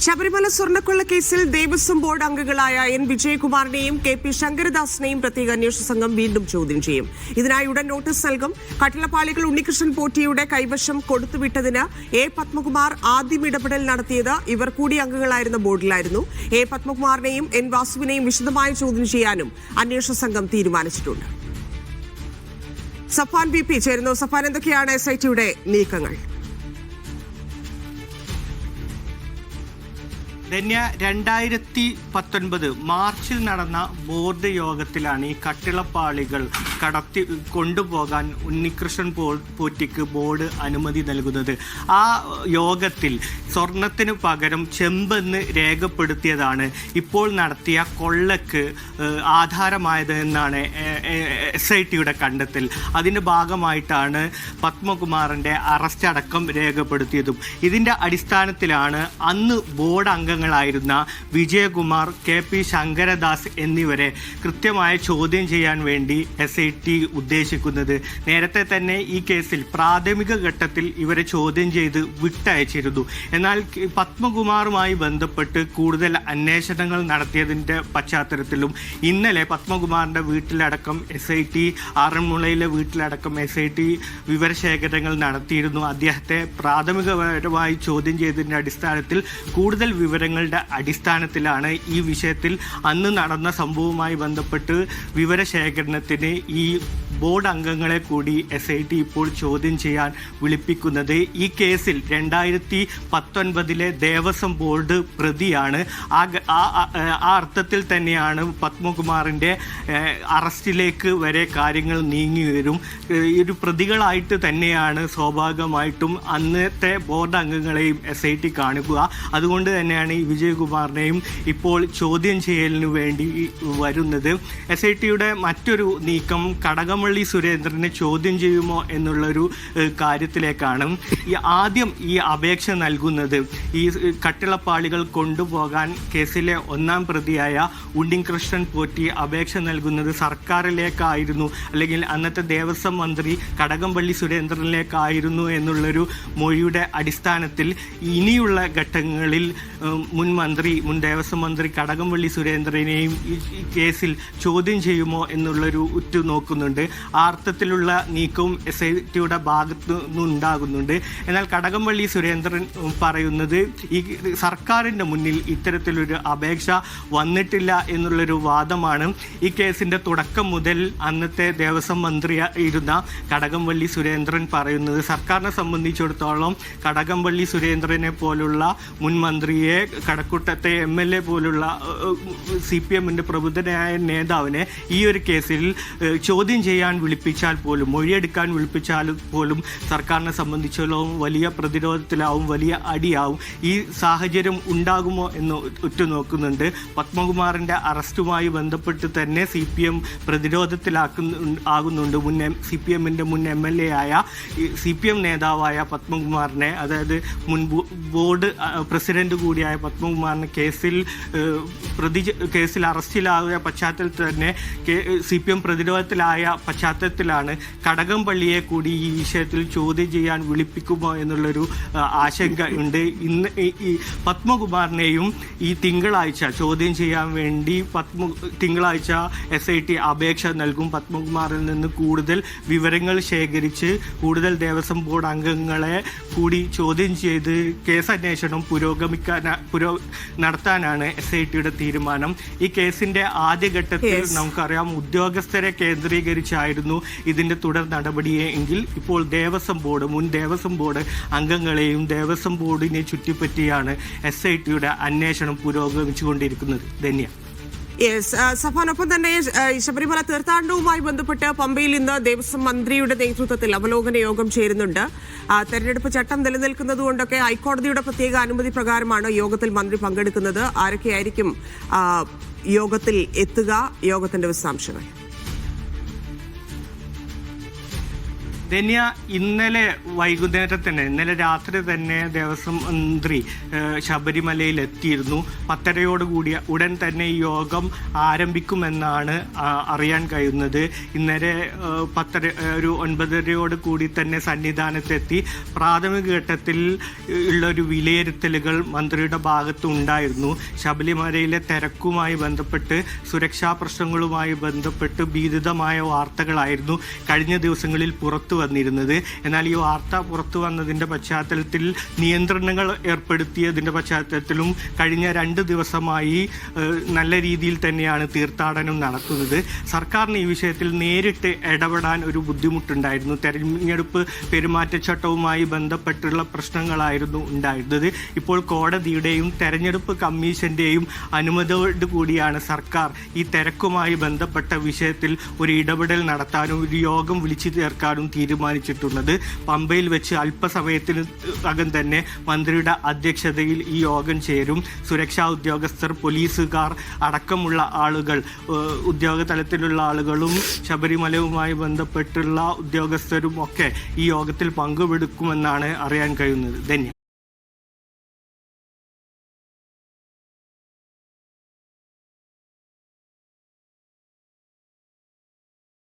ശബരിമല സ്വർണക്കൊള്ള കേസിൽ ദേവസ്വം ബോർഡ് അംഗങ്ങളായ എൻ. വിജയകുമാറിനെയും കെ. പി. ശങ്കരദാസിനെയും പ്രത്യേക അന്വേഷണ സംഘം വീണ്ടും ചോദ്യം ചെയ്യും. ഇതിനായി ഉടൻ നോട്ടീസ് നൽകും. കട്ടിളപ്പാളികൾ ഉണ്ണികൃഷ്ണൻ പോറ്റിയുടെ കൈവശം കൊടുത്തുവിട്ടതിന് എ. പത്മകുമാർ ആദ്യം ഇടപെടൽ നടത്തിയത് ഇവർ കൂടി അംഗങ്ങളായിരുന്ന ബോർഡിലായിരുന്നു. എ. പത്മകുമാറിനെയും എൻ. വാസുവിനെയും വിശദമായി ചോദ്യം ചെയ്യാനും അന്വേഷണ സംഘം തീരുമാനിച്ചിട്ടുണ്ട്. Safan B P. ചേരുന്നു. സഫാൻ എന്തൊക്കെയാണ് എസ് ഐ ടിയുടെ നീക്കങ്ങൾ? ധന്യ രണ്ടായിരത്തി പത്തൊൻപത് മാർച്ചിൽ നടന്ന ബോർഡ് യോഗത്തിലാണ് ഈ കട്ടിളപ്പാളികൾ കടത്തി കൊണ്ടുപോകാൻ ഉണ്ണികൃഷ്ണൻ പോ പോറ്റിക്ക് ബോർഡ് അനുമതി നൽകുന്നത്. ആ യോഗത്തിൽ സ്വർണത്തിന് പകരം ചെമ്പെന്ന് രേഖപ്പെടുത്തിയതാണ് ഇപ്പോൾ നടത്തിയ കൊള്ളക്ക് ആധാരമായത് എന്നാണ് എസ് ഐ ടിയുടെ കണ്ടെത്തൽ. അതിന്റെ ഭാഗമായിട്ടാണ് പത്മകുമാറിന്റെ അറസ്റ്റ് അടക്കം രേഖപ്പെടുത്തിയതും. ഇതിന്റെ അടിസ്ഥാനത്തിലാണ് അന്ന് ബോർഡ് അംഗങ്ങളായിരുന്ന വിജയകുമാർ കെ പി ശങ്കരദാസ് എന്നിവരെ കൃത്യമായ ചോദ്യം ചെയ്യാൻ വേണ്ടി എസ് ഐ ടി ഉദ്ദേശിക്കുന്നത്. നേരത്തെ തന്നെ ഈ കേസിൽ പ്രാഥമിക ഘട്ടത്തിൽ ഇവരെ ചോദ്യം ചെയ്ത് വിട്ടയച്ചിരുന്നു. എന്നാൽ പത്മകുമാറുമായി ബന്ധപ്പെട്ട് കൂടുതൽ അന്വേഷണങ്ങൾ നടത്തിയതിന്റെ പശ്ചാത്തലത്തിലും ഇന്നലെ പത്മകുമാറിന്റെ വീട്ടിലടക്കം എസ് ഐ ടി ആറന്മുളയിലെ വീട്ടിലടക്കം എസ് ഐ ടി വിവരശേഖരങ്ങൾ നടത്തിയിരുന്നു. അദ്ദേഹത്തെ പ്രാഥമികപരമായി ചോദ്യം ചെയ്തതിന്റെ അടിസ്ഥാനത്തിൽ കൂടുതൽ വിവരങ്ങളുടെ അടിസ്ഥാനത്തിലാണ് ഈ വിഷയത്തിൽ അന്ന് നടന്ന സംഭവവുമായി ബന്ധപ്പെട്ട് വിവരശേഖരണത്തിന് ഈ ബോർഡ് അംഗങ്ങളെ കൂടി എസ് ഐ ടി ഇപ്പോൾ ചോദ്യം ചെയ്യാൻ വിളിപ്പിക്കുന്നത്. ഈ കേസിൽ രണ്ടായിരത്തി പത്തൊൻപതിലെ ദേവസ്വം ബോർഡ് പ്രതിയാണ്. ആ ആ- അർത്ഥത്തിൽ തന്നെയാണ് പത്മകുമാറിന്റെ അറസ്റ്റിലേക്ക് വരെ കാര്യങ്ങൾ നീങ്ങി വരും. ഒരു പ്രതികളായിട്ട് തന്നെയാണ് സ്വാഭാവികമായിട്ടും അന്നത്തെ ബോർഡ് അംഗങ്ങളെയും എസ് ഐ ടി കാണുക. അതുകൊണ്ട് തന്നെയാണ് വിജയകുമാറിനെയും ഇപ്പോൾ ചോദ്യം ചെയ്യലിന് വേണ്ടി വരുന്നത്. എസ് ഐ ടിയുടെ മറ്റൊരു നീക്കം കടകംപള്ളി സുരേന്ദ്രനെ ചോദ്യം ചെയ്യുമോ എന്നുള്ളൊരു കാര്യത്തിലേക്കാണ്. ഈ ആദ്യം ഈ അപേക്ഷ നൽകുന്നത് ഈ കട്ടിളപ്പാളികൾ കൊണ്ടുപോകാൻ കേസിലെ ഒന്നാം പ്രതിയായ ഉണ്ണികൃഷ്ണൻ പോറ്റി അപേക്ഷ നൽകുന്നത് സർക്കാരിലേക്കായിരുന്നു. അല്ലെങ്കിൽ അന്നത്തെ ദേവസ്വം മന്ത്രി കടകംപള്ളി സുരേന്ദ്രനിലേക്കായിരുന്നു എന്നുള്ളൊരു മൊഴിയുടെ അടിസ്ഥാനത്തിൽ ഇനിയുള്ള ഘട്ടങ്ങളിൽ മുൻ മന്ത്രി മുൻ ദേവസ്വം മന്ത്രി കടകംപള്ളി സുരേന്ദ്രനെയും ഈ കേസിൽ ചോദ്യം ചെയ്യുമോ എന്നുള്ളൊരു ഉറ്റു നോക്കുന്നുണ്ട്. ആർത്ഥത്തിലുള്ള നീക്കവും എസ് ഐ ടിയുടെ ഭാഗത്തു നിന്നുണ്ടാകുന്നുണ്ട്. എന്നാൽ കടകംപള്ളി സുരേന്ദ്രൻ പറയുന്നത് ഈ സർക്കാരിന്റെ മുന്നിൽ ഇത്തരത്തിലൊരു അപേക്ഷ വന്നിട്ടില്ല എന്നുള്ളൊരു വാദമാണ്. ഈ കേസിന്റെ തുടക്കം മുതൽ അന്നത്തെ ദേവസ്വം മന്ത്രി ഇരുന്ന കടകംപള്ളി സുരേന്ദ്രൻ പറയുന്നത് സർക്കാരിനെ സംബന്ധിച്ചിടത്തോളം കടകംപള്ളി സുരേന്ദ്രനെ പോലുള്ള മുൻ മന്ത്രിയെ കടക്കുട്ടത്തെ എം എൽ എ പോലുള്ള സി പി എമ്മിന്റെ പ്രബുദ്ധനായ നേതാവിനെ ഈ ഒരു കേസിൽ ചോദ്യം ചെയ്യാൻ വിളിപ്പിച്ചാൽ പോലും മൊഴിയെടുക്കാൻ വിളിപ്പിച്ചാൽ പോലും സർക്കാരിനെ സംബന്ധിച്ചോളം വലിയ പ്രതിരോധത്തിലാവും വലിയ അടിയാവും ഈ സാഹചര്യം ഉണ്ടാകുമോ എന്ന് ഉറ്റുനോക്കുന്നുണ്ട്. പത്മകുമാറിന്റെ അറസ്റ്റുമായി ബന്ധപ്പെട്ട് തന്നെ സി പി എം പ്രതിരോധത്തിലാക്കുന്നു ആകുന്നുണ്ട്. മുൻ സി പി എമ്മിന്റെ മുൻ എം എൽ എ ആയ സി പി എം നേതാവായ പത്മകുമാറിനെ അതായത് മുൻ ബോർഡ് പ്രസിഡന്റ് കൂടിയായ പത്മകുമാറിനെ കേസിൽ പ്രതി കേസിൽ അറസ്റ്റിലായ പശ്ചാത്തലത്തിൽ തന്നെ സി പി എം പ്രതിരോധത്തിലായ പശ്ചാത്തലത്തിലാണ് കടകംപള്ളിയെ കൂടി ഈ വിഷയത്തിൽ ചോദ്യം ചെയ്യാൻ വിളിപ്പിക്കുമോ എന്നുള്ളൊരു ആശങ്ക ഉണ്ട്. ഇന്ന് ഈ പത്മകുമാറിനെയും ഈ തിങ്കളാഴ്ച ചോദ്യം ചെയ്യാൻ വേണ്ടി പത്മ തിങ്കളാഴ്ച എസ് ഐ ടി അപേക്ഷ നൽകും. പത്മകുമാറിൽ നിന്ന് കൂടുതൽ വിവരങ്ങൾ ശേഖരിച്ച് കൂടുതൽ ദേവസ്വം ബോർഡ് അംഗങ്ങളെ കൂടി ചോദ്യം ചെയ്ത് കേസന്വേഷണം പുരോഗമിക്കാൻ പുരോ നടത്താനാണ് എസ് ഐ ടിയുടെ തീരുമാനം. ഈ കേസിന്റെ ആദ്യഘട്ടത്തിൽ. നമുക്കറിയാം ഉദ്യോഗസ്ഥരെ കേന്ദ്രീകരിച്ചായിരുന്നു ഇതിന്റെ തുടർ നടപടിയെ എങ്കിൽ ഇപ്പോൾ ദേവസ്വം ബോർഡ് മുൻ ദേവസ്വം ബോർഡ് അംഗങ്ങളെയും ദേവസ്വം ബോർഡിനെ ചുറ്റിപ്പറ്റിയാണ് എസ് ഐ ടിയുടെ അന്വേഷണം പുരോഗമിച്ചുകൊണ്ടിരിക്കുന്നത്. ധന്യ. യെസ് ആ, സഫാനൊപ്പം തന്നെ ശബരിമല തീർത്ഥാടനവുമായി ബന്ധപ്പെട്ട് പമ്പയിൽ ഇന്ന് ദേവസ്വം മന്ത്രിയുടെ നേതൃത്വത്തിൽ അവലോകന യോഗം ചേരുന്നുണ്ട്. തെരഞ്ഞെടുപ്പ് ചട്ടം നിലനിൽക്കുന്നതുകൊണ്ടൊക്കെ ഹൈക്കോടതിയുടെ പ്രത്യേക അനുമതി പ്രകാരമാണ് യോഗത്തിൽ മന്ത്രി പങ്കെടുക്കുന്നത്. ആരൊക്കെയായിരിക്കും യോഗത്തിൽ എത്തുക? യോഗത്തിന്റെ വിശദാംശങ്ങൾ. ധന്യ ഇന്നലെ വൈകുന്നേരം തന്നെ ഇന്നലെ രാത്രി തന്നെ ദേവസ്വം മന്ത്രി ശബരിമലയിൽ എത്തിയിരുന്നു പത്തരയോടുകൂടി ഉടൻ തന്നെ യോഗം ആരംഭിക്കുമെന്നാണ് അറിയാൻ കഴിയുന്നത്. ഇന്നലെ പത്തര ഒരു ഒൻപതരയോട് കൂടി തന്നെ സന്നിധാനത്തെത്തി. പ്രാഥമിക ഘട്ടത്തിൽ ഉള്ള ഒരു വിലയിരുത്തലുകൾ മന്ത്രിയുടെ ഭാഗത്ത് ഉണ്ടായിരുന്നു ശബരിമലയിലെ തിരക്കുമായി ബന്ധപ്പെട്ട് സുരക്ഷാ പ്രശ്നങ്ങളുമായി ബന്ധപ്പെട്ട് ഭീതിതമായ വാർത്തകളായിരുന്നു. കഴിഞ്ഞ ദിവസങ്ങളിൽ പുറത്തു വന്നിരുന്നത് എന്നാൽ ഈ വാർത്ത പുറത്തു വന്നതിന്റെ പശ്ചാത്തലത്തിൽ നിയന്ത്രണങ്ങൾ ഏർപ്പെടുത്തിയതിന്റെ പശ്ചാത്തലത്തിലും കഴിഞ്ഞ രണ്ട് ദിവസമായി നല്ല രീതിയിൽ തന്നെയാണ് തീർത്ഥാടനം നടത്തുന്നത്. സർക്കാരിന് ഈ വിഷയത്തിൽ നേരിട്ട് ഇടപെടാൻ ഒരു ബുദ്ധിമുട്ടുണ്ടായിരുന്നു. തെരഞ്ഞെടുപ്പ് പെരുമാറ്റച്ചട്ടവുമായി ബന്ധപ്പെട്ടുള്ള പ്രശ്നങ്ങളായിരുന്നു ഉണ്ടായിരുന്നത്. ഇപ്പോൾ കോടതിയുടെയും തെരഞ്ഞെടുപ്പ് കമ്മീഷന്റെയും അനുമതിയോട് കൂടിയാണ് സർക്കാർ ഈ തിരക്കുമായി ബന്ധപ്പെട്ട വിഷയത്തിൽ ഒരു ഇടപെടൽ നടത്താനും ഒരു യോഗം വിളിച്ചു ചേർക്കാനും തീരുമാനിച്ചിട്ടുള്ളത്. പമ്പയിൽ വെച്ച് അല്പസമയത്തിന് അകം തന്നെ മന്ത്രിയുടെ അധ്യക്ഷതയിൽ ഈ യോഗം ചേരും. സുരക്ഷാ ഉദ്യോഗസ്ഥർ പോലീസുകാർ അടക്കമുള്ള ആളുകൾ ഉദ്യോഗ തലത്തിലുള്ള ആളുകളും ശബരിമലയുമായി ബന്ധപ്പെട്ടുള്ള ഉദ്യോഗസ്ഥരും ഒക്കെ ഈ യോഗത്തിൽ പങ്കുപെടുക്കുമെന്നാണ് അറിയാൻ കഴിയുന്നത്. ധന്യ